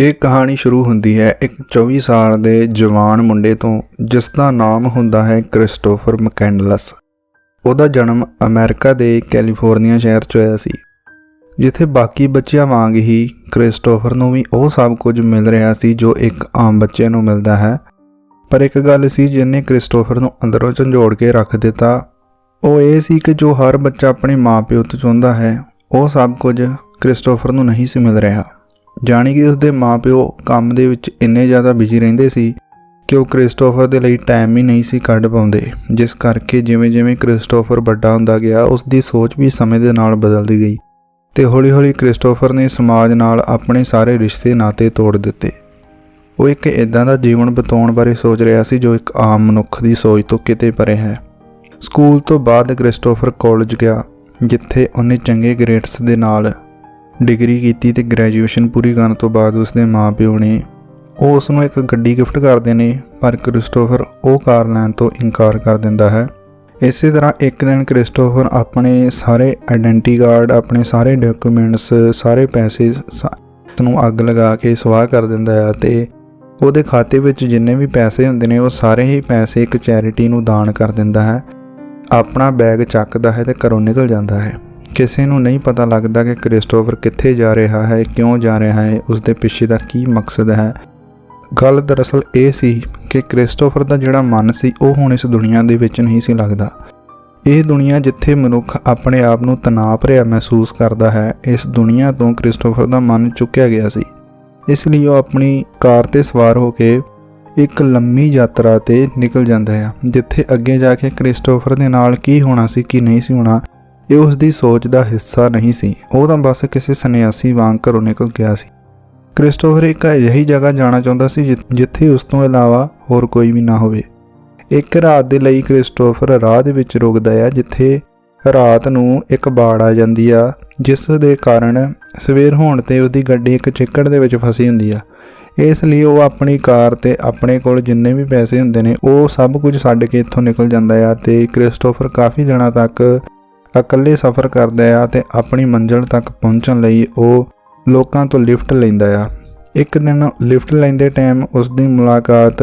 ਇਹ ਕਹਾਣੀ ਸ਼ੁਰੂ ਹੁੰਦੀ ਹੈ ਇੱਕ 24 ਸਾਲ ਦੇ ਜਵਾਨ ਮੁੰਡੇ ਤੋਂ, ਜਿਸ ਦਾ ਨਾਮ ਹੁੰਦਾ ਹੈ ਕ੍ਰਿਸਟੋਫਰ ਮਕੈਂਡਲਸ। ਉਹਦਾ ਜਨਮ ਅਮਰੀਕਾ ਦੇ ਕੈਲੀਫੋਰਨੀਆ ਸ਼ਹਿਰ 'ਚ ਹੋਇਆ ਸੀ, ਜਿੱਥੇ ਬਾਕੀ ਬੱਚਿਆਂ ਵਾਂਗ ਹੀ ਕ੍ਰਿਸਟੋਫਰ ਨੂੰ ਵੀ ਉਹ ਸਭ ਕੁਝ ਮਿਲ ਰਿਹਾ ਸੀ ਜੋ ਇੱਕ ਆਮ ਬੱਚੇ ਨੂੰ ਮਿਲਦਾ ਹੈ। ਪਰ ਇੱਕ ਗੱਲ ਸੀ ਜਿਹਨੇ ਕ੍ਰਿਸਟੋਫਰ ਨੂੰ ਅੰਦਰੋਂ ਝੰਜੋੜ ਕੇ ਰੱਖ ਦਿੱਤਾ, ਉਹ ਇਹ ਸੀ ਕਿ ਜੋ ਹਰ ਬੱਚਾ ਆਪਣੇ ਮਾਪਿਓ ਤੋਂ ਚਾਹੁੰਦਾ ਹੈ, ਉਹ ਸਭ ਕੁਝ ਕ੍ਰਿਸਟੋਫਰ ਨੂੰ ਨਹੀਂ ਸੀ ਮਿਲ ਰਿਹਾ। ਜਾਣੀ ਕਿ ਉਸਦੇ ਮਾਪਿਓ ਕੰਮ ਦੇ ਵਿੱਚ ਇੰਨੇ ਜ਼ਿਆਦਾ ਬਿਜ਼ੀ ਰਹਿੰਦੇ ਸੀ ਕਿ ਉਹ ਕ੍ਰਿਸਟੋਫਰ ਦੇ ਲਈ ਟਾਈਮ ਹੀ ਨਹੀਂ ਸੀ ਕੱਢ ਪਾਉਂਦੇ। ਜਿਸ ਕਰਕੇ ਜਿਵੇਂ-ਜਿਵੇਂ ਕ੍ਰਿਸਟੋਫਰ ਵੱਡਾ ਹੁੰਦਾ ਗਿਆ ਉਸ ਦੀ ਸੋਚ ਵੀ ਸਮੇਂ ਦੇ ਨਾਲ ਬਦਲਦੀ ਗਈ ਤੇ ਹੌਲੀ-ਹੌਲੀ ਕ੍ਰਿਸਟੋਫਰ ਨੇ ਸਮਾਜ ਨਾਲ ਆਪਣੇ ਸਾਰੇ ਰਿਸ਼ਤੇ ਨਾਤੇ ਤੋੜ ਦਿੱਤੇ। ਉਹ ਇੱਕ ਇਦਾਂ ਦਾ ਜੀਵਨ ਬਿਤਾਉਣ ਬਾਰੇ ਸੋਚ ਰਿਹਾ ਸੀ ਜੋ ਇੱਕ ਆਮ ਮਨੁੱਖ ਦੀ ਸੋਚ ਤੋਂ ਕਿਤੇ ਪਰੇ ਹੈ। ਸਕੂਲ ਤੋਂ ਬਾਅਦ ਕ੍ਰਿਸਟੋਫਰ ਕਾਲਜ ਗਿਆ, ਜਿੱਥੇ ਉਹਨੇ ਚੰਗੇ ਗ੍ਰੇਡਸ ਦੇ ਨਾਲ ਡਿਗਰੀ ਕੀਤੀ ਤੇ ਗ੍ਰੈਜੂਏਸ਼ਨ ਪੂਰੀ ਕਰਨ ਤੋਂ ਬਾਅਦ ਉਸਦੇ ਮਾਪਿਓ ਨੇ ਉਹ ਉਸ ਨੂੰ ਇੱਕ ਗੱਡੀ ਗਿਫਟ ਕਰਦੇ ਨੇ ਪਰ ਕ੍ਰਿਸਟੋਫਰ ਉਹ ਕਾਰ ਲੈਣ ਤੋਂ ਇਨਕਾਰ ਕਰ ਦਿੰਦਾ ਹੈ। ਇਸੇ ਤਰ੍ਹਾਂ ਇੱਕ ਦਿਨ ਕ੍ਰਿਸਟੋਫਰ ਆਪਣੇ ਸਾਰੇ ਆਇਡੈਂਟੀ ਕਾਰਡ, ਆਪਣੇ ਸਾਰੇ ਡਾਕੂਮੈਂਟਸ, ਸਾਰੇ ਪੈਸੇ ਨੂੰ ਅੱਗ ਲਗਾ ਕੇ ਸਵਾਹ ਕਰ ਦਿੰਦਾ ਹੈ ਤੇ ਉਹਦੇ ਖਾਤੇ ਵਿੱਚ ਜਿੰਨੇ ਵੀ ਪੈਸੇ ਹੁੰਦੇ ਨੇ, ਉਹ ਸਾਰੇ ਹੀ ਪੈਸੇ ਇੱਕ ਚੈਰਿਟੀ ਨੂੰ ਦਾਨ ਕਰ ਦਿੰਦਾ ਹੈ। ਆਪਣਾ ਬੈਗ ਚੱਕਦਾ ਹੈ ਤੇ ਘਰੋਂ ਨਿਕਲ ਜਾਂਦਾ ਹੈ। ਕਿਸੇ ਨੂੰ ਨਹੀਂ ਪਤਾ ਲੱਗਦਾ ਕਿ ਕ੍ਰਿਸਟੋਫਰ ਕਿੱਥੇ ਜਾ ਰਿਹਾ ਹੈ, ਕਿਉਂ ਜਾ ਰਿਹਾ ਹੈ ਉਸ ਦੇ ਪਿੱਛੇ ਦਾ ਕੀ ਮਕਸਦ ਹੈ। ਗੱਲ ਦਰਅਸਲ ਇਹ ਸੀ ਕਿ ਕ੍ਰਿਸਟੋਫਰ ਦਾ ਜਿਹੜਾ ਮਨ ਸੀ, ਉਹ ਹੁਣ ਇਸ ਦੁਨੀਆ ਦੇ ਵਿੱਚ ਨਹੀਂ ਸੀ ਲੱਗਦਾ। ਇਹ ਦੁਨੀਆ ਜਿੱਥੇ ਮਨੁੱਖ ਆਪਣੇ ਆਪ ਨੂੰ ਤਣਾਅ ਭਰਿਆ ਮਹਿਸੂਸ ਕਰਦਾ ਹੈ, ਇਸ ਦੁਨੀਆ ਤੋਂ ਕ੍ਰਿਸਟੋਫਰ ਦਾ ਮਨ ਚੁੱਕਿਆ ਗਿਆ ਸੀ। ਇਸ ਲਈ ਉਹ ਆਪਣੀ ਕਾਰ ਤੇ ਸਵਾਰ ਹੋ ਕੇ ਇੱਕ ਲੰਮੀ ਯਾਤਰਾ ਤੇ ਨਿਕਲ ਜਾਂਦਾ ਹੈ ਜਿੱਥੇ ਅੱਗੇ ਜਾ ਕੇ ਕ੍ਰਿਸਟੋਫਰ ਦੇ ਨਾਲ ਕੀ ਹੋਣਾ ਸੀ, ਕੀ ਨਹੀਂ ਸੀ ਹੋਣਾ ਇਹ ਉਸ ਦੀ ਸੋਚ ਦਾ ਹਿੱਸਾ ਨਹੀਂ ਸੀ। ਉਹ ਤਾਂ ਬਸ ਕਿਸੇ ਸੰਨਿਆਸੀ ਵਾਂਗ ਘਰੋਂ ਨਿਕਲ ਗਿਆ ਸੀ। ਕ੍ਰਿਸਟੋਫਰ ਇੱਕ ਅਜਿਹੀ ਜਗ੍ਹਾ ਜਾਣਾ ਚਾਹੁੰਦਾ ਸੀ ਜਿ- ਜਿੱਥੇ ਉਸ ਤੋਂ ਇਲਾਵਾ ਹੋਰ ਕੋਈ ਵੀ ਨਾ ਹੋਵੇ। ਇੱਕ ਰਾਤ ਦੇ ਲਈ ਕ੍ਰਿਸਟੋਫਰ ਰਾਹ ਦੇ ਵਿੱਚ ਰੁਕਦਾ ਹੈ ਜਿੱਥੇ ਰਾਤ ਨੂੰ ਇੱਕ ਬਾੜ ਆ ਜਾਂਦੀ ਆ, ਜਿਸ ਦੇ ਕਾਰਨ ਸਵੇਰ ਹੋਣ ਤੇ ਉਹਦੀ ਗੱਡੀ ਇੱਕ ਚਿੱਕੜ ਦੇ ਵਿੱਚ ਫਸੀ ਹੁੰਦੀ ਆ। ਇਸ ਲਈ ਉਹ ਆਪਣੀ ਕਾਰ ਤੇ ਆਪਣੇ ਕੋਲ ਜਿੰਨੇ ਵੀ ਪੈਸੇ ਹੁੰਦੇ ਨੇ, ਉਹ ਸਭ ਕੁਝ ਛੱਡ ਕੇ ਇੱਥੋਂ ਨਿਕਲ ਜਾਂਦਾ ਆ ਤੇ ਕ੍ਰਿਸਟੋਫਰ ਕਾਫੀ ਦਿਨਾਂ ਤੱਕ ਇਕੱਲੇ ਸਫ਼ਰ ਕਰਦਾ ਆ ਤੇ ਆਪਣੀ ਮੰਜ਼ਿਲ ਤੱਕ ਪਹੁੰਚਣ ਲਈ ਉਹ ਲੋਕਾਂ ਤੋਂ ਲਿਫਟ ਲੈਂਦਾ ਆ। ਇੱਕ ਦਿਨ ਲਿਫਟ ਲੈਂਦੇ ਟਾਈਮ ਉਸ ਦੀ ਮੁਲਾਕਾਤ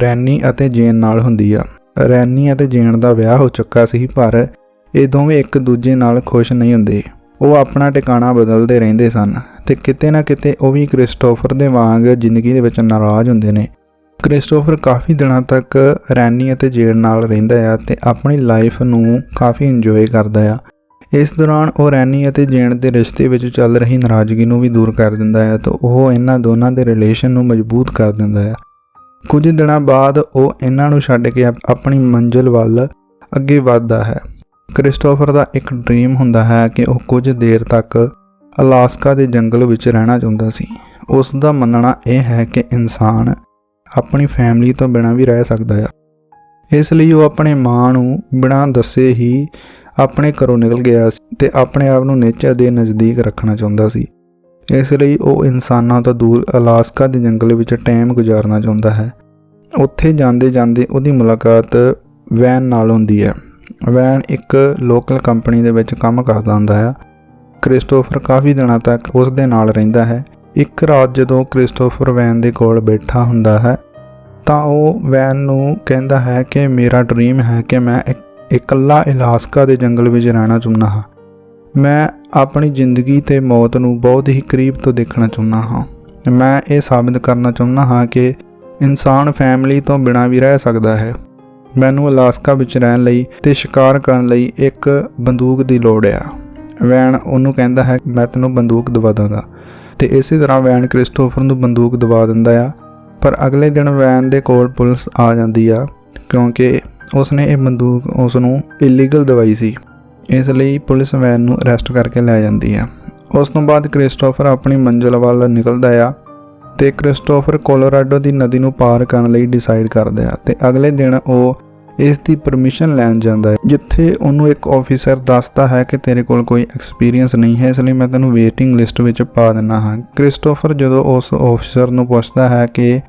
ਰੈਨੀ ਅਤੇ ਜੇਨ ਨਾਲ ਹੁੰਦੀ ਆ। ਰੈਨੀ ਅਤੇ ਜੇਨ ਦਾ ਵਿਆਹ ਹੋ ਚੁੱਕਾ ਸੀ, ਪਰ ਇਹ ਦੋਵੇਂ ਇੱਕ ਦੂਜੇ ਨਾਲ ਖੁਸ਼ ਨਹੀਂ ਹੁੰਦੇ। ਉਹ ਆਪਣਾ ਟਿਕਾਣਾ ਬਦਲਦੇ ਰਹਿੰਦੇ ਸਨ ਤੇ ਕਿਤੇ ਨਾ ਕਿਤੇ ਉਹ ਵੀ ਕ੍ਰਿਸਟੋਫਰ ਦੇ ਵਾਂਗ ਜ਼ਿੰਦਗੀ ਦੇ ਵਿੱਚ ਨਾਰਾਜ਼ ਹੁੰਦੇ ਨੇ। ਕ੍ਰਿਸਟੋਫਰ ਕਾਫੀ ਦਿਨਾਂ ਤੱਕ ਰੈਨੀ ਅਤੇ ਜੇਨ ਨਾਲ ਰਹਿੰਦਾ ਆ ਤੇ ਆਪਣੀ ਲਾਈਫ ਨੂੰ ਕਾਫੀ ਇੰਜੋਏ ਕਰਦਾ ਆ। ਇਸ ਦੌਰਾਨ ਉਹ ਰੈਨੀ ਅਤੇ ਜੇਨ ਦੇ ਰਿਸ਼ਤੇ ਵਿੱਚ ਚੱਲ ਰਹੀ ਨਾਰਾਜ਼ਗੀ ਨੂੰ ਵੀ ਦੂਰ ਕਰ ਦਿੰਦਾ ਹੈ ਤੇ ਉਹ ਇਹਨਾਂ ਦੋਨਾਂ ਦੇ ਰਿਲੇਸ਼ਨ ਨੂੰ ਮਜ਼ਬੂਤ ਕਰ ਦਿੰਦਾ ਹੈ ਕੁਝ ਦਿਨਾਂ ਬਾਅਦ ਉਹ ਇਹਨਾਂ ਨੂੰ ਛੱਡ ਕੇ ਆਪ- ਆਪਣੀ ਮੰਜ਼ਿਲ ਵੱਲ ਅੱਗੇ ਵਧਦਾ ਹੈ। ਕ੍ਰਿਸਟੋਫਰ ਦਾ ਇੱਕ ਡ੍ਰੀਮ ਹੁੰਦਾ ਹੈ ਕਿ ਉਹ ਕੁਝ ਦੇਰ ਤੱਕ ਅਲਾਸਕਾ ਦੇ ਜੰਗਲ ਵਿੱਚ ਰਹਿਣਾ ਚਾਹੁੰਦਾ ਸੀ। ਉਸ ਦਾ ਮੰਨਣਾ ਇਹ ਹੈ ਕਿ ਇਨਸਾਨ ਆਪਣੀ ਫੈਮਿਲੀ ਤੋਂ ਬਿਨਾਂ ਵੀ ਰਹਿ ਸਕਦਾ ਆ। ਇਸ ਲਈ ਉਹ ਆਪਣੇ ਮਾਂ ਨੂੰ ਬਿਨਾਂ ਦੱਸੇ ਹੀ ਆਪਣੇ ਘਰੋਂ ਨਿਕਲ ਗਿਆ ਸੀ ਤੇ ਆਪਣੇ ਆਪ ਨੂੰ ਨੇਚਰ ਦੇ ਨਜ਼ਦੀਕ ਰੱਖਣਾ ਚਾਹੁੰਦਾ ਸੀ। ਇਸ ਲਈ ਉਹ ਇਨਸਾਨਾਂ ਤੋਂ ਦੂਰ ਅਲਾਸਕਾ ਦੇ ਜੰਗਲ ਵਿੱਚ ਟਾਈਮ ਗੁਜ਼ਾਰਨਾ ਚਾਹੁੰਦਾ ਹੈ। ਉੱਥੇ ਜਾਂਦੇ ਜਾਂਦੇ ਉਹਦੀ ਮੁਲਾਕਾਤ ਵੈਨ ਨਾਲ ਹੁੰਦੀ ਹੈ। ਵੈਨ ਇੱਕ ਲੋਕਲ ਕੰਪਨੀ ਦੇ ਵਿੱਚ ਕੰਮ ਕਰਦਾ ਹੁੰਦਾ ਹੈ। ਕ੍ਰਿਸਟੋਫਰ ਕਾਫੀ ਦਿਨਾਂ ਤੱਕ ਉਸ ਦੇ ਨਾਲ ਰਹਿੰਦਾ ਹੈ। ਇੱਕ ਰਾਤ ਜਦੋਂ ਕ੍ਰਿਸਟੋਫਰ ਵੈਨ ਦੇ ਕੋਲ ਬੈਠਾ ਹੁੰਦਾ ਹੈ, ਤਾਂ ਉਹ ਵੈਨ ਨੂੰ ਕਹਿੰਦਾ ਹੈ ਕਿ ਮੇਰਾ ਡ੍ਰੀਮ ਹੈ ਕਿ ਮੈਂ ਇੱਕ, ਇਕੱਲਾ ਇਲਾਸਕਾ ਦੇ ਜੰਗਲ ਵਿੱਚ ਰਹਿਣਾ ਚਾਹੁੰਦਾ ਹਾਂ। ਮੈਂ ਆਪਣੀ ਜ਼ਿੰਦਗੀ ਤੇ ਮੌਤ ਨੂੰ ਬਹੁਤ ਹੀ ਕਰੀਬ ਤੋਂ ਦੇਖਣਾ ਚਾਹੁੰਦਾ ਹਾਂ। ਮੈਂ ਇਹ ਸਾਬਿਤ ਕਰਨਾ ਚਾਹੁੰਦਾ ਹਾਂ ਕਿ ਇਨਸਾਨ ਫੈਮਿਲੀ ਤੋਂ ਬਿਨਾਂ ਵੀ ਰਹਿ ਸਕਦਾ ਹੈ। ਮੈਨੂੰ ਅਲਾਸਕਾ ਵਿੱਚ ਰਹਿਣ ਲਈ ਤੇ ਸ਼ਿਕਾਰ ਕਰਨ ਲਈ ਇੱਕ ਬੰਦੂਕ ਦੀ ਲੋੜ ਆ। ਵੈਨ ਉਹਨੂੰ ਕਹਿੰਦਾ ਹੈ, ਮੈਂ ਤੈਨੂੰ ਬੰਦੂਕ ਦਵਾ ਦਾਂਗਾ। ਤੇ ਇਸੇ ਤਰ੍ਹਾਂ ਵੈਨ ਕ੍ਰਿਸਟੋਫਰ ਨੂੰ ਬੰਦੂਕ ਦਵਾ ਦਿੰਦਾ ਆ, ਪਰ ਅਗਲੇ ਦਿਨ ਵੈਨ ਦੇ ਕੋਲ ਪੁਲਿਸ ਆ ਜਾਂਦੀ ਆ, ਕਿਉਂਕਿ ਉਸਨੇ ਇਹ ਬੰਦੂਕ ਉਸ ਨੂੰ ਇਲੀਗਲ ਦਵਾਈ ਸੀ। ਇਸ ਲਈ ਪੁਲਿਸ ਵੈਨ ਨੂੰ ਅਰੈਸਟ ਕਰਕੇ ਲੈ ਜਾਂਦੀ ਆ। ਉਸ ਤੋਂ ਬਾਅਦ ਕ੍ਰਿਸਟੋਫਰ ਆਪਣੀ ਮੰਜ਼ਿਲ ਵੱਲ ਨਿਕਲਦਾ ਆ ਤੇ ਕ੍ਰਿਸਟੋਫਰ ਕੋਲੋਰਾਡੋ ਦੀ ਨਦੀ ਨੂੰ ਪਾਰ ਕਰਨ ਲਈ ਡਿਸਾਈਡ ਕਰਦਾ ਆ ਤੇ ਅਗਲੇ ਦਿਨ ਉਹ ਇਸ ਦੀ ਪਰਮਿਸ਼ਨ ਲੈਣ ਜਾਂਦਾ ਹੈ। ਜਿੱਥੇ ਉਹਨੂੰ ਇੱਕ ਆਫੀਸਰ ਦੱਸਦਾ ਹੈ ਕਿ ਤੇਰੇ ਕੋਲ ਕੋਈ ਐਕਸਪੀਰੀਅੰਸ ਨਹੀਂ ਹੈ, ਇਸ ਲਈ ਮੈਂ ਤੈਨੂੰ ਵੇਟਿੰਗ ਲਿਸਟ ਵਿੱਚ ਪਾ ਦਿੰਦਾ ਹਾਂ। ਕ੍ਰਿਸਟੋਫਰ ਜਦੋਂ ਉਸ ਆਫੀਸਰ ਨੂੰ ਪੁੱਛਦਾ ਹੈ ਕਿ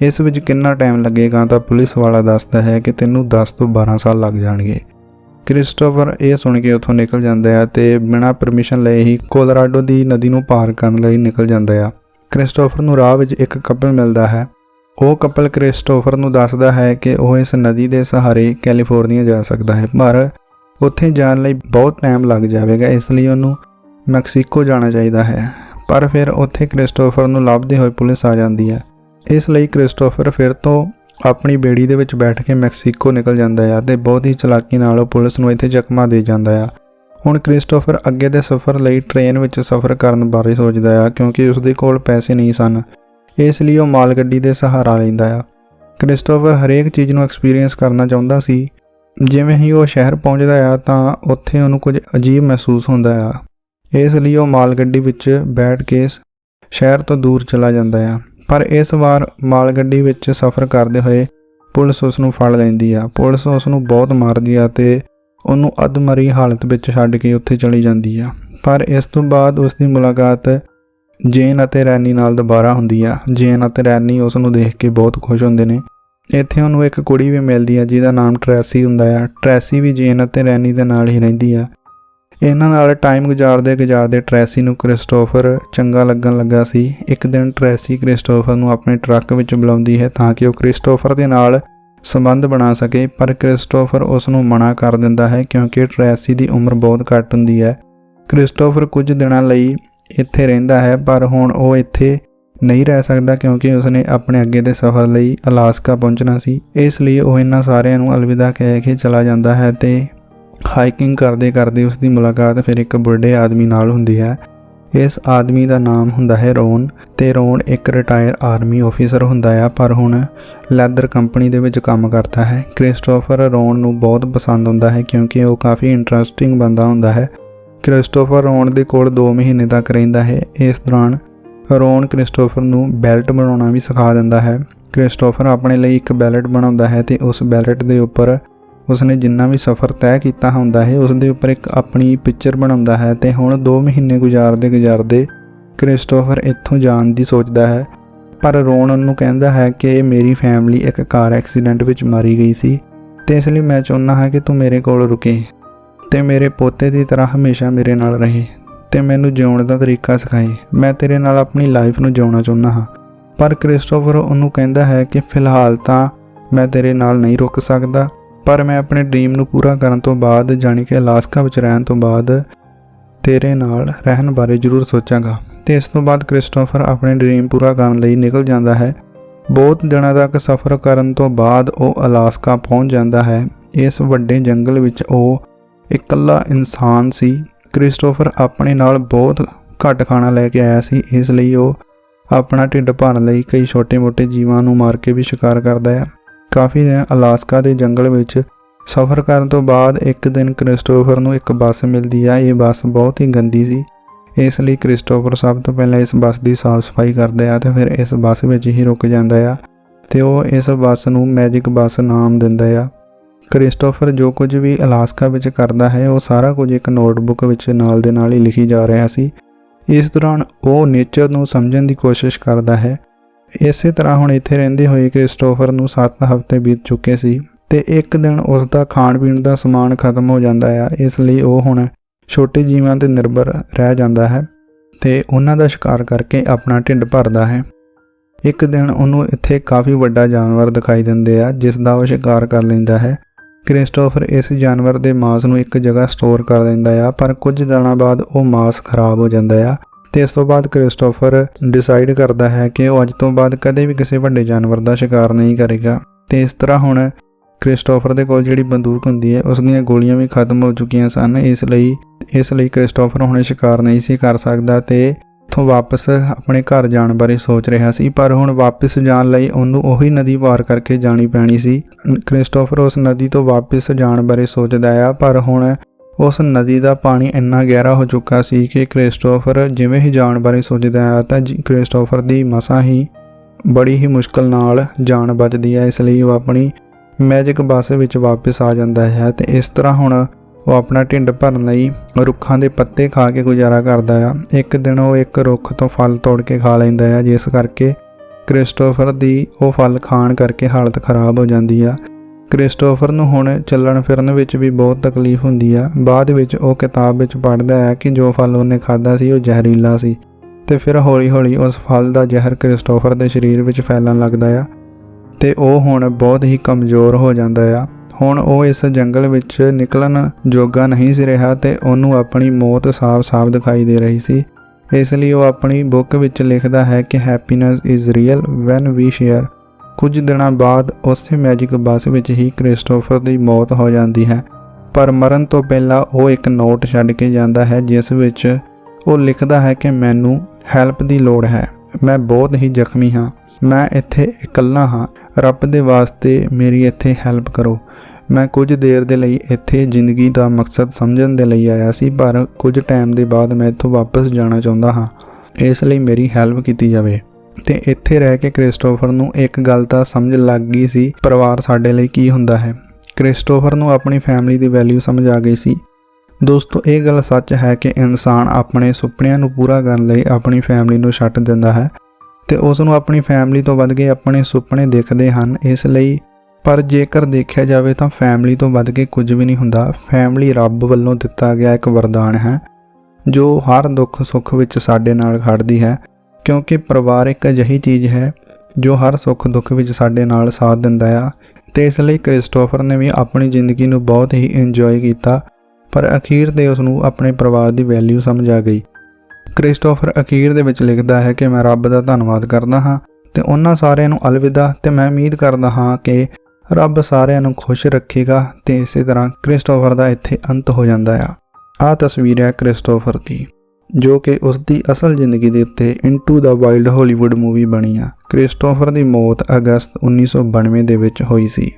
ਇਸ ਵਿੱਚ ਕਿੰਨਾ ਟਾਈਮ ਲੱਗੇਗਾ, ਤਾਂ ਪੁਲਿਸ ਵਾਲਾ ਦੱਸਦਾ ਹੈ ਕਿ ਤੈਨੂੰ 10 ਤੋਂ 12 ਸਾਲ ਲੱਗ ਜਾਣਗੇ। ਕ੍ਰਿਸਟੋਫਰ ਇਹ ਸੁਣ ਕੇ ਉੱਥੋਂ ਨਿਕਲ ਜਾਂਦਾ ਹੈ ਤੇ ਬਿਨਾਂ ਪਰਮਿਸ਼ਨ ਲਏ ਹੀ ਕੋਲੋਰਾਡੋ ਦੀ ਨਦੀ ਨੂੰ ਪਾਰ ਕਰਨ ਲਈ ਨਿਕਲ ਜਾਂਦਾ ਹੈ। ਕ੍ਰਿਸਟੋਫਰ ਨੂੰ ਰਾਹ ਵਿੱਚ ਇੱਕ ਕਪਲ ਮਿਲਦਾ ਹੈ। ਉਹ ਕਪਲ ਕ੍ਰਿਸਟੋਫਰ ਨੂੰ ਦੱਸਦਾ ਹੈ ਕਿ ਉਹ ਇਸ ਨਦੀ ਦੇ ਸਹਾਰੇ ਕੈਲੀਫੋਰਨੀਆ ਜਾ ਸਕਦਾ ਹੈ, ਪਰ ਉੱਥੇ ਜਾਣ ਲਈ ਬਹੁਤ ਟਾਈਮ ਲੱਗ ਜਾਵੇਗਾ, ਇਸ ਲਈ ਉਹਨੂੰ ਮੈਕਸੀਕੋ ਜਾਣਾ ਚਾਹੀਦਾ ਹੈ। ਪਰ ਫਿਰ ਉੱਥੇ ਕ੍ਰਿਸਟੋਫਰ ਨੂੰ ਲੱਭਦੇ ਹੋਏ ਪੁਲਿਸ ਆ ਜਾਂਦੀ ਹੈ। ਇਸ ਲਈ ਕ੍ਰਿਸਟੋਫਰ ਫਿਰ ਤੋਂ ਆਪਣੀ ਬੇੜੀ ਦੇ ਵਿੱਚ ਬੈਠ ਕੇ ਮੈਕਸੀਕੋ ਨਿਕਲ ਜਾਂਦਾ ਹੈ ਤੇ ਬਹੁਤ ਹੀ ਚਲਾਕੀ ਨਾਲ ਉਹ ਪੁਲਿਸ ਨੂੰ ਇੱਥੇ ਚਕਮਾ ਦੇ ਜਾਂਦਾ ਹੈ। ਹੁਣ ਕ੍ਰਿਸਟੋਫਰ ਅੱਗੇ ਦੇ ਸਫ਼ਰ ਲਈ ਟ੍ਰੇਨ ਵਿੱਚ ਸਫ਼ਰ ਕਰਨ ਬਾਰੇ ਸੋਚਦਾ ਹੈ, ਕਿਉਂਕਿ ਉਸ ਦੇ ਕੋਲ ਪੈਸੇ ਨਹੀਂ ਸਨ। ਇਸ ਲਈ ਉਹ ਮਾਲ ਗੱਡੀ ਦੇ ਸਹਾਰਾ ਲੈਂਦਾ ਆ। ਕ੍ਰਿਸਟੋਫਰ ਹਰੇਕ ਚੀਜ਼ ਨੂੰ ਐਕਸਪੀਰੀਅੰਸ ਕਰਨਾ ਚਾਹੁੰਦਾ ਸੀ। ਜਿਵੇਂ ਹੀ ਉਹ ਸ਼ਹਿਰ ਪਹੁੰਚਦਾ ਆ ਤਾਂ ਉੱਥੇ ਉਹਨੂੰ ਕੁਝ ਅਜੀਬ ਮਹਿਸੂਸ ਹੁੰਦਾ ਆ। ਇਸ ਲਈ ਉਹ ਮਾਲ ਗੱਡੀ ਵਿੱਚ ਬੈਠ ਕੇ ਸ਼ਹਿਰ ਤੋਂ ਦੂਰ ਚਲਾ ਜਾਂਦਾ ਆ। ਪਰ ਇਸ ਵਾਰ ਮਾਲ ਗੱਡੀ ਵਿੱਚ ਸਫ਼ਰ ਕਰਦੇ ਹੋਏ ਪੁਲਿਸ ਉਸ ਨੂੰ ਫੜ ਲੈਂਦੀ ਆ। ਪੁਲਿਸ ਉਸ ਨੂੰ ਬਹੁਤ ਮਾਰਦੀ ਆ ਤੇ ਉਹਨੂੰ ਅਧਮਰੀ ਹਾਲਤ ਵਿੱਚ ਛੱਡ ਕੇ ਉੱਥੇ ਚਲੀ ਜਾਂਦੀ ਆ। ਪਰ ਇਸ ਤੋਂ ਬਾਅਦ ਉਸ ਦੀ ਮੁਲਾਕਾਤ ਜੇਨ ਅਤੇ ਰੈਨੀ ਨਾਲ ਦੁਬਾਰਾ ਹੁੰਦੀ ਆ। ਜੇਨ ਅਤੇ ਰੈਨੀ ਉਸ ਨੂੰ ਦੇਖ ਕੇ ਬਹੁਤ ਖੁਸ਼ ਹੁੰਦੇ ਨੇ। ਇੱਥੇ ਉਹਨੂੰ ਇੱਕ ਕੁੜੀ ਵੀ ਮਿਲਦੀ ਆ, ਜਿਹਦਾ ਨਾਮ ਟ੍ਰੈਸੀ ਹੁੰਦਾ ਆ। ਟ੍ਰੈਸੀ ਵੀ ਜੇਨ ਅਤੇ ਰੈਨੀ ਦੇ ਨਾਲ ਹੀ ਰਹਿੰਦੀ ਆ। ਇਹਨਾਂ ਨਾਲ ਟਾਈਮ ਗੁਜ਼ਾਰਦੇ ਗੁਜ਼ਾਰਦੇ ਟ੍ਰੈਸੀ ਨੂੰ ਕ੍ਰਿਸਟੋਫਰ ਚੰਗਾ ਲੱਗਣ ਲੱਗਾ ਸੀ। ਇੱਕ ਦਿਨ ਟ੍ਰੈਸੀ ਕ੍ਰਿਸਟੋਫਰ ਨੂੰ ਆਪਣੇ ਟਰੱਕ ਵਿੱਚ ਬੁਲਾਉਂਦੀ ਹੈ ਤਾਂ ਕਿ ਉਹ ਕ੍ਰਿਸਟੋਫਰ ਦੇ ਨਾਲ ਸੰਬੰਧ ਬਣਾ ਸਕੇ, ਪਰ ਕ੍ਰਿਸਟੋਫਰ ਉਸ ਨੂੰ ਮਨਾ ਕਰ ਦਿੰਦਾ ਹੈ ਕਿਉਂਕਿ ਟ੍ਰੈਸੀ ਦੀ ਉਮਰ ਬਹੁਤ ਘੱਟ ਹੁੰਦੀ ਹੈ। ਕ੍ਰਿਸਟੋਫਰ ਕੁਝ ਦਿਨਾਂ ਲਈ ਇੱਥੇ ਰਹਿੰਦਾ ਹੈ, ਪਰ ਹੁਣ ਉਹ ਇੱਥੇ ਨਹੀਂ ਰਹਿ ਸਕਦਾ ਕਿਉਂਕਿ ਉਸਨੇ ਆਪਣੇ ਅੱਗੇ ਦੇ ਸਫ਼ਰ ਲਈ ਅਲਾਸਕਾ ਪਹੁੰਚਣਾ ਸੀ। ਇਸ ਲਈ ਉਹ ਇਹਨਾਂ ਸਾਰਿਆਂ ਨੂੰ ਅਲਵਿਦਾ ਕਹਿ ਕੇ ਚਲਾ ਜਾਂਦਾ ਹੈ ਤੇ ਹਾਈਕਿੰਗ ਕਰਦੇ ਕਰਦੇ ਉਸ ਦੀ ਮੁਲਾਕਾਤ ਫਿਰ ਇੱਕ ਬੁੱਢੇ ਆਦਮੀ ਨਾਲ ਹੁੰਦੀ ਹੈ। ਇਸ ਆਦਮੀ ਦਾ ਨਾਮ ਹੁੰਦਾ ਹੈ ਰੋਨ ਤੇ ਰੋਨ ਇੱਕ ਰਿਟਾਇਰ ਆਰਮੀ ਆਫੀਸਰ ਹੁੰਦਾ ਆ, ਪਰ ਹੁਣ ਲੈਦਰ ਕੰਪਨੀ ਦੇ ਵਿੱਚ ਕੰਮ ਕਰਦਾ ਹੈ। ਕ੍ਰਿਸਟੋਫਰ ਰੋਨ ਨੂੰ ਬਹੁਤ ਪਸੰਦ ਹੁੰਦਾ ਹੈ ਕਿਉਂਕਿ ਉਹ ਕਾਫੀ ਇੰਟਰਸਟਿੰਗ ਬੰਦਾ ਹੁੰਦਾ ਹੈ। ਕ੍ਰਿਸਟੋਫਰ ਰੋਨ ਦੇ ਕੋਲ 2 ਮਹੀਨੇ ਤੱਕ ਰਹਿੰਦਾ ਹੈ। ਇਸ ਦੌਰਾਨ ਰੋਨ ਕ੍ਰਿਸਟੋਫਰ ਨੂੰ ਬੈਲਟ ਬਣਾਉਣਾ ਵੀ ਸਿਖਾ ਦਿੰਦਾ ਹੈ। ਕ੍ਰਿਸਟੋਫਰ ਆਪਣੇ ਲਈ ਇੱਕ ਬੈਲਟ ਬਣਾਉਂਦਾ ਹੈ ਤੇ ਉਸ ਬੈਲਟ ਦੇ ਉੱਪਰ ਉਸਨੇ ਜਿੰਨਾ ਵੀ ਸਫ਼ਰ ਤੈਅ ਕੀਤਾ ਹੁੰਦਾ ਹੈ ਉਸ ਦੇ ਉੱਪਰ ਇੱਕ ਆਪਣੀ ਪਿਕਚਰ ਬਣਾਉਂਦਾ ਹੈ ਤੇ ਹੁਣ 2 ਮਹੀਨੇ ਗੁਜ਼ਾਰਦੇ ਗੁਜ਼ਾਰਦੇ ਕ੍ਰਿਸਟੋਫਰ ਇੱਥੋਂ ਜਾਣ ਦੀ ਸੋਚਦਾ ਹੈ। ਪਰ ਰੋਨ ਉਹਨੂੰ ਕਹਿੰਦਾ ਹੈ ਕਿ ਮੇਰੀ ਫੈਮਿਲੀ ਇੱਕ ਕਾਰ ਐਕਸੀਡੈਂਟ ਵਿੱਚ ਮਾਰੀ ਗਈ ਸੀ ਤੇ ਇਸ ਲਈ ਮੈਂ ਚਾਹੁੰਦਾ ਹਾਂ ਕਿ ਤੂੰ ਮੇਰੇ ਕੋਲ ਰੁਕੇ। ਤੇ ਮੇਰੇ ਪੋਤੇ ਦੀ ਤਰ੍ਹਾਂ ਹਮੇਸ਼ਾ ਮੇਰੇ ਨਾਲ ਰਹੇ ਤੇ ਮੈਨੂੰ ਜਿਉਣ ਦਾ ਤਰੀਕਾ ਸਿਖਾਏ। ਮੈਂ ਤੇਰੇ ਨਾਲ ਆਪਣੀ ਲਾਈਫ ਨੂੰ ਜਿਉਣਾ ਚਾਹੁੰਦਾ ਹਾਂ। ਪਰ ਕ੍ਰਿਸਟੋਫਰ ਉਹਨੂੰ ਕਹਿੰਦਾ ਹੈ ਕਿ ਫਿਲਹਾਲ ਤਾਂ ਮੈਂ ਤੇਰੇ ਨਾਲ ਨਹੀਂ ਰੁਕ ਸਕਦਾ, ਪਰ ਮੈਂ ਆਪਣੇ ਡ੍ਰੀਮ ਨੂੰ ਪੂਰਾ ਕਰਨ ਤੋਂ ਬਾਅਦ ਜਾਣੀ ਕਿ ਅਲਾਸਕਾ ਵਿੱਚ ਰਹਿਣ ਤੋਂ ਬਾਅਦ ਤੇਰੇ ਨਾਲ ਰਹਿਣ ਬਾਰੇ ਜ਼ਰੂਰ ਸੋਚਾਂਗਾ। ਤੇ ਇਸ ਤੋਂ ਬਾਅਦ ਕ੍ਰਿਸਟੋਫਰ ਆਪਣੇ ਡ੍ਰੀਮ ਪੂਰਾ ਕਰਨ ਲਈ ਨਿਕਲ ਜਾਂਦਾ ਹੈ। ਬਹੁਤ ਦਿਨਾਂ ਤੱਕ ਸਫ਼ਰ ਕਰਨ ਤੋਂ ਬਾਅਦ ਉਹ ਅਲਾਸਕਾ ਪਹੁੰਚ ਜਾਂਦਾ ਹੈ। ਇਸ ਵੱਡੇ ਜੰਗਲ ਵਿੱਚ ਉਹ ਇਕੱਲਾ ਇਨਸਾਨ ਸੀ। ਕ੍ਰਿਸਟੋਫਰ ਆਪਣੇ ਨਾਲ ਬਹੁਤ ਘੱਟ ਖਾਣਾ ਲੈ ਕੇ ਆਇਆ ਸੀ। ਇਸ ਲਈ ਉਹ ਆਪਣਾ ਢਿੱਡ ਭਰਨ ਲਈ ਕਈ ਛੋਟੇ-ਮੋਟੇ ਜੀਵਾਂ ਨੂੰ ਮਾਰ ਕੇ ਵੀ ਸ਼ਿਕਾਰ ਕਰਦਾ ਹੈ। ਕਾਫੀ ਦਿਨ ਅਲਾਸਕਾ ਦੇ ਜੰਗਲ ਵਿੱਚ ਸਫ਼ਰ ਕਰਨ ਤੋਂ ਬਾਅਦ ਇੱਕ ਦਿਨ ਕ੍ਰਿਸਟੋਫਰ ਨੂੰ ਇੱਕ ਬੱਸ ਮਿਲਦੀ ਆ। ਇਹ ਬੱਸ ਬਹੁਤ ਹੀ ਗੰਦੀ ਸੀ। ਇਸ ਲਈ ਕ੍ਰਿਸਟੋਫਰ ਸਭ ਤੋਂ ਪਹਿਲਾਂ ਇਸ ਬੱਸ ਦੀ ਸਾਫ਼ ਸਫ਼ਾਈ ਕਰਦਾ ਆ ਤੇ ਫਿਰ ਇਸ ਬੱਸ ਵਿੱਚ ਹੀ ਰੁਕ ਜਾਂਦਾ ਆ ਤੇ ਉਹ ਇਸ ਬੱਸ ਨੂੰ ਮੈਜਿਕ ਬੱਸ ਨਾਮ ਦਿੰਦਾ ਆ। ਕ੍ਰਿਸਟੋਫਰ ਜੋ ਕੁਝ ਵੀ ਅਲਾਸਕਾ ਵਿੱਚ ਕਰਦਾ ਹੈ, ਉਹ ਸਾਰਾ ਕੁਝ ਇੱਕ ਨੋਟਬੁੱਕ ਵਿੱਚ ਨਾਲ ਦੇ ਨਾਲ ਹੀ ਲਿਖੀ ਜਾ ਰਿਹਾ ਸੀ। ਇਸ ਦੌਰਾਨ ਉਹ ਨੇਚਰ ਨੂੰ ਸਮਝਣ ਦੀ ਕੋਸ਼ਿਸ਼ ਕਰਦਾ ਹੈ। ਇਸੇ ਤਰ੍ਹਾਂ ਹੁਣ ਇੱਥੇ ਰਹਿੰਦੇ ਹੋਏ ਕ੍ਰਿਸਟੋਫਰ ਨੂੰ 7 ਹਫ਼ਤੇ ਬੀਤ ਚੁੱਕੇ ਸੀ ਤੇ ਇੱਕ ਦਿਨ ਉਸ ਦਾ ਖਾਣ ਪੀਣ ਦਾ ਸਮਾਨ ਖਤਮ ਹੋ ਜਾਂਦਾ ਆ। ਇਸ ਲਈ ਉਹ ਹੁਣ ਛੋਟੇ ਜੀਵਾਂ ਤੇ ਨਿਰਭਰ ਰਹਿ ਜਾਂਦਾ ਹੈ ਤੇ ਉਹਨਾਂ ਦਾ ਸ਼ਿਕਾਰ ਕਰਕੇ ਆਪਣਾ ਢਿੱਡ ਭਰਦਾ ਹੈ। ਇੱਕ ਦਿਨ ਉਹਨੂੰ ਇੱਥੇ ਕਾਫੀ ਵੱਡਾ ਜਾਨਵਰ ਦਿਖਾਈ ਦਿੰਦੇ ਆ, ਜਿਸ ਦਾ ਉਹ ਸ਼ਿਕਾਰ ਕਰ ਲੈਂਦਾ ਹੈ। ਕ੍ਰਿਸਟੋਫਰ ਇਸ ਜਾਨਵਰ ਦੇ ਮਾਸ ਨੂੰ ਇੱਕ ਜਗ੍ਹਾ ਸਟੋਰ ਕਰ ਲੈਂਦਾ ਆ, ਪਰ ਕੁਝ ਦਿਨਾਂ ਬਾਅਦ ਉਹ ਮਾਸ ਖਰਾਬ ਹੋ ਜਾਂਦਾ ਆ। ਤੇ ਇਸ ਤੋਂ ਬਾਅਦ ਕ੍ਰਿਸਟੋਫਰ ਡਿਸਾਈਡ ਕਰਦਾ ਹੈ ਕਿ ਉਹ ਅੱਜ ਤੋਂ ਬਾਅਦ ਕਦੇ ਵੀ ਕਿਸੇ ਵੱਡੇ ਜਾਨਵਰ ਦਾ ਸ਼ਿਕਾਰ ਨਹੀਂ ਕਰੇਗਾ। ਤੇ ਇਸ ਤਰ੍ਹਾਂ ਹੁਣ ਕ੍ਰਿਸਟੋਫਰ ਦੇ ਕੋਲ ਜਿਹੜੀ ਬੰਦੂਕ ਹੁੰਦੀ ਹੈ, ਉਸ ਦੀਆਂ ਗੋਲੀਆਂ ਵੀ ਖਤਮ ਹੋ ਚੁੱਕੀਆਂ ਸਨ। ਇਸ ਲਈ ਇਸ ਲਈ ਕ੍ਰਿਸਟੋਫਰ ਹੁਣ ਸ਼ਿਕਾਰ ਨਹੀਂ ਸੀ ਕਰ ਸਕਦਾ ਤੇ ਉੱਥੋਂ ਵਾਪਸ ਆਪਣੇ ਘਰ ਜਾਣ ਬਾਰੇ ਸੋਚ ਰਿਹਾ ਸੀ, ਪਰ ਹੁਣ ਵਾਪਸ ਜਾਣ ਲਈ ਉਹਨੂੰ ਉਹੀ ਨਦੀ ਪਾਰ ਕਰਕੇ ਜਾਣੀ ਪੈਣੀ ਸੀ। ਕ੍ਰਿਸਟੋਫਰ ਉਸ ਨਦੀ ਤੋਂ ਵਾਪਸ ਜਾਣ ਬਾਰੇ ਸੋਚਦਾ ਆ, ਪਰ ਹੁਣ ਉਸ ਨਦੀ ਦਾ ਪਾਣੀ ਇੰਨਾ ਗਹਿਰਾ ਹੋ ਚੁੱਕਾ ਸੀ ਕਿ ਕ੍ਰਿਸਟੋਫਰ ਜਿਵੇਂ ਹੀ ਜਾਣ ਬਾਰੇ ਸੋਚਦਾ ਆ, ਤਾਂ ਜੀ- ਕ੍ਰਿਸਟੋਫਰ ਦੀ ਮਸਾਂ ਹੀ ਬੜੀ ਹੀ ਮੁਸ਼ਕਲ ਨਾਲ ਜਾਨ ਬਚਦੀ ਹੈ ਇਸ ਲਈ ਉਹ ਆਪਣੀ ਮੈਜਿਕ ਬੱਸ ਵਿੱਚ ਵਾਪਸ ਆ ਜਾਂਦਾ ਹੈ ਤੇ ਇਸ ਤਰ੍ਹਾਂ ਹੁਣ ਉਹ ਆਪਣਾ ਢਿੱਡ ਭਰਨ ਲਈ ਰੁੱਖਾਂ ਦੇ ਪੱਤੇ ਖਾ ਕੇ ਗੁਜ਼ਾਰਾ ਕਰਦਾ ਆ। ਇੱਕ ਦਿਨ ਉਹ ਇੱਕ ਰੁੱਖ ਤੋਂ ਫਲ ਤੋੜ ਕੇ ਖਾ ਲੈਂਦਾ ਆ, ਜਿਸ ਕਰਕੇ ਕ੍ਰਿਸਟੋਫਰ ਦੀ ਉਹ ਫਲ ਖਾਣ ਕਰਕੇ ਹਾਲਤ ਖਰਾਬ ਹੋ ਜਾਂਦੀ ਆ। ਕ੍ਰਿਸਟੋਫਰ ਨੂੰ ਹੁਣ ਚੱਲਣ ਫਿਰਨ ਵਿੱਚ ਵੀ ਬਹੁਤ ਤਕਲੀਫ ਹੁੰਦੀ ਆ। ਬਾਅਦ ਵਿੱਚ ਉਹ ਕਿਤਾਬ ਵਿੱਚ ਪੜ੍ਹਦਾ ਹੈ ਕਿ ਜੋ ਫਲ ਉਹਨੇ ਖਾਦਾ ਸੀ ਉਹ ਜ਼ਹਿਰੀਲਾ ਸੀ ਤੇ ਫਿਰ ਹੌਲੀ-ਹੌਲੀ ਉਸ ਫਲ ਦਾ ਜ਼ਹਿਰ ਕ੍ਰਿਸਟੋਫਰ ਦੇ ਸਰੀਰ ਵਿੱਚ ਫੈਲਣ ਲੱਗਦਾ ਆ ਤੇ ਉਹ ਹੁਣ ਬਹੁਤ ਹੀ ਕਮਜ਼ੋਰ ਹੋ ਜਾਂਦਾ ਆ। ਹੁਣ ਉਹ ਇਸ ਜੰਗਲ ਵਿੱਚ ਨਿਕਲਣ ਜੋਗਾ ਨਹੀਂ ਸੀ ਰਿਹਾ ਤੇ ਉਹਨੂੰ ਆਪਣੀ ਮੌਤ ਸਾਫ਼-ਸਾਫ਼ ਦਿਖਾਈ ਦੇ ਰਹੀ ਸੀ। ਇਸ ਲਈ ਉਹ ਆਪਣੀ ਬੁੱਕ ਵਿੱਚ ਲਿਖਦਾ ਹੈ ਕਿ happiness is real when we share ਕੁਝ ਦਿਨਾਂ ਬਾਅਦ ਉਸੇ ਮੈਜਿਕ ਬੱਸ ਵਿੱਚ ਹੀ ਕ੍ਰਿਸਟੋਫਰ ਦੀ ਮੌਤ ਹੋ ਜਾਂਦੀ ਹੈ। ਪਰ ਮਰਨ ਤੋਂ ਪਹਿਲਾਂ ਉਹ ਇੱਕ ਨੋਟ ਛੱਡ ਕੇ ਜਾਂਦਾ ਹੈ, ਜਿਸ ਵਿੱਚ ਉਹ ਲਿਖਦਾ ਹੈ ਕਿ ਮੈਨੂੰ ਹੈਲਪ ਦੀ ਲੋੜ ਹੈ। ਮੈਂ ਬਹੁਤ ਹੀ ਜ਼ਖਮੀ ਹਾਂ। ਮੈਂ ਇੱਥੇ ਇਕੱਲਾ ਹਾਂ। ਰੱਬ ਦੇ ਵਾਸਤੇ ਮੇਰੀ ਇੱਥੇ ਹੈਲਪ ਕਰੋ। ਮੈਂ ਕੁਝ ਦੇਰ ਦੇ ਲਈ ਇੱਥੇ ਜ਼ਿੰਦਗੀ ਦਾ ਮਕਸਦ ਸਮਝਣ ਦੇ ਲਈ ਆਇਆ ਸੀ, ਪਰ ਕੁਝ ਟਾਈਮ ਦੇ ਬਾਅਦ ਮੈਂ ਇੱਥੋਂ ਵਾਪਸ ਜਾਣਾ ਚਾਹੁੰਦਾ ਹਾਂ। ਇਸ ਲਈ ਮੇਰੀ ਹੈਲਪ ਕੀਤੀ ਜਾਵੇ। ਤੇ ਇੱਥੇ ਰਹਿ ਕੇ ਕ੍ਰਿਸਟੋਫਰ ਨੂੰ ਇੱਕ ਗੱਲ ਤਾਂ ਸਮਝ ਲੱਗ ਗਈ ਸੀ, ਪਰਿਵਾਰ ਸਾਡੇ ਲਈ ਕੀ ਹੁੰਦਾ ਹੈ? ਕ੍ਰਿਸਟੋਫਰ ਨੂੰ ਆਪਣੀ ਫੈਮਿਲੀ ਦੀ ਵੈਲਿਊ ਸਮਝ ਆ ਗਈ ਸੀ। ਦੋਸਤੋ, ਇਹ ਗੱਲ ਸੱਚ ਹੈ ਕਿ ਇਨਸਾਨ ਆਪਣੇ ਸੁਪਨਿਆਂ ਨੂੰ ਪੂਰਾ ਕਰਨ ਲਈ ਆਪਣੀ ਫੈਮਿਲੀ ਨੂੰ ਛੱਡ ਦਿੰਦਾ ਹੈ। ਤੇ ਉਸ ਨੂੰ ਆਪਣੀ ਫੈਮਿਲੀ ਤੋਂ ਵੱਧ ਕੇ ਆਪਣੇ ਸੁਪਨੇ ਦਿਖਦੇ ਹਨ। ਇਸ ਲਈ ਪਰ ਜੇਕਰ ਦੇਖਿਆ ਜਾਵੇ ਤਾਂ ਫੈਮਿਲੀ ਤੋਂ ਵੱਧ ਕੇ ਕੁਝ ਵੀ ਨਹੀਂ ਹੁੰਦਾ। ਫੈਮਿਲੀ ਰੱਬ ਵੱਲੋਂ ਦਿੱਤਾ ਗਿਆ ਇੱਕ ਵਰਦਾਨ ਹੈ, ਜੋ ਹਰ ਦੁੱਖ ਸੁੱਖ ਵਿੱਚ ਸਾਡੇ ਨਾਲ ਖੜਦੀ ਹੈ, ਕਿਉਂਕਿ ਪਰਿਵਾਰ ਇੱਕ ਅਜਿਹੀ ਚੀਜ਼ ਹੈ, ਜੋ ਹਰ ਸੁੱਖ ਦੁੱਖ ਵਿੱਚ ਸਾਡੇ ਨਾਲ ਸਾਥ ਦਿੰਦਾ ਆ। ਤੇ ਇਸ ਲਈ ਕ੍ਰਿਸਟੋਫਰ ਨੇ ਵੀ ਆਪਣੀ ਜ਼ਿੰਦਗੀ ਨੂੰ ਬਹੁਤ ਹੀ ਇੰਜੋਏ ਕੀਤਾ, ਪਰ ਅਖੀਰ ਤੇ ਉਸ ਨੂੰ ਆਪਣੇ ਪਰਿਵਾਰ ਦੀ ਵੈਲਿਊ ਸਮਝ ਆ ਗਈ। ਕ੍ਰਿਸਟੋਫਰ ਅਖੀਰ ਦੇ ਵਿੱਚ ਲਿਖਦਾ ਹੈ ਕਿ ਮੈਂ ਰੱਬ ਦਾ ਧੰਨਵਾਦ ਕਰਦਾ ਹਾਂ ਤੇ ਉਹਨਾਂ ਸਾਰਿਆਂ ਨੂੰ ਅਲਵਿਦਾ ਤੇ ਮੈਂ ਉਮੀਦ ਕਰਦਾ ਹਾਂ ਕਿ ਰੱਬ ਸਾਰਿਆਂ ਨੂੰ ਖੁਸ਼ ਰੱਖੇਗਾ ਤੇ ਇਸੇ ਤਰ੍ਹਾਂ ਕ੍ਰਿਸਟੋਫਰ ਦਾ ਇੱਥੇ ਅੰਤ ਹੋ ਜਾਂਦਾ ਆ। ਆਹ ਤਸਵੀਰ ਹੈ ਕ੍ਰਿਸਟੋਫਰ ਦੀ, ਜੋ ਕਿ ਉਸ ਦੀ ਅਸਲ ਜ਼ਿੰਦਗੀ ਦੇ ਉੱਤੇ into the wild Hollywood movie ਬਣੀ ਆ। ਕ੍ਰਿਸਟੋਫਰ ਦੀ ਮੌਤ ਅਗਸਤ 1992 ਦੇ ਵਿੱਚ ਹੋਈ ਸੀ।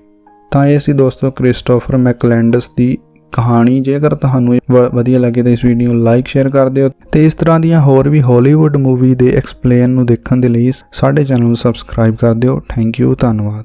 ਤਾਂ ਇਹ ਸੀ ਦੋਸਤੋ ਕ੍ਰਿਸਟੋਫਰ ਮੈਕਲੈਂਡਸ ਦੀ ਕਹਾਣੀ ਜੇਕਰ ਤੁਹਾਨੂੰ ਵ- ਵਧੀਆ ਲੱਗੇ ਤਾਂ ਇਸ ਵੀਡੀਓ ਨੂੰ ਲਾਈਕ, ਸ਼ੇਅਰ ਕਰ ਦਿਓ ਤੇ ਇਸ ਤਰ੍ਹਾਂ ਦੀਆਂ ਹੋਰ ਵੀ ਹਾਲੀਵੁੱਡ ਮੂਵੀ ਦੇ ਐਕਸਪਲੇਨ ਨੂੰ ਦੇਖਣ ਦੇ ਲਈ ਸਾਡੇ ਚੈਨਲ ਨੂੰ ਸਬਸਕ੍ਰਾਈਬ ਕਰ ਦਿਓ। ਥੈਂਕ ਯੂ ਧੰਨਵਾਦ।